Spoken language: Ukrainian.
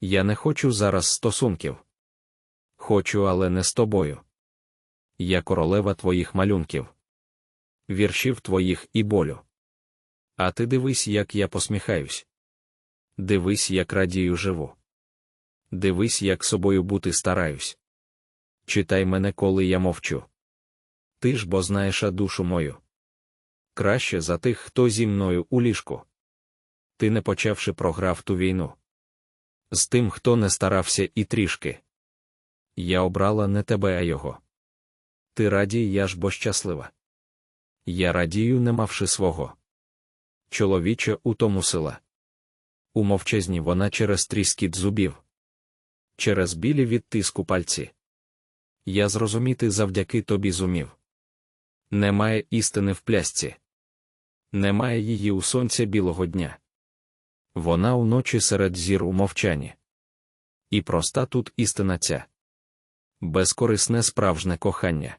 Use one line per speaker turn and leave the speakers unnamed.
Я не хочу зараз стосунків. Хочу, але не з тобою. Я королева твоїх малюнків, віршів твоїх і болю. А ти дивись, як я посміхаюсь. Дивись, як радію живу. Дивись, як собою бути стараюсь. Читай мене, коли я мовчу. Ти ж бо знаєш душу мою. Краще за тих, хто зі мною у ліжку. Ти не почавши програв ту війну. З тим, хто не старався і трішки. Я обрала не тебе, а його. Ти радій, я ж бо щаслива. Я радію, не мавши свого. Чоловіче у тому сила. У мовчазні вона через тріскіт зубів, через білі від тиску пальці. Я зрозуміти завдяки тобі зумів. Немає істини в плясці, немає її у сонця білого дня. Вона уночі серед зір у мовчанні. І проста тут істина ця безкорисне справжнє кохання.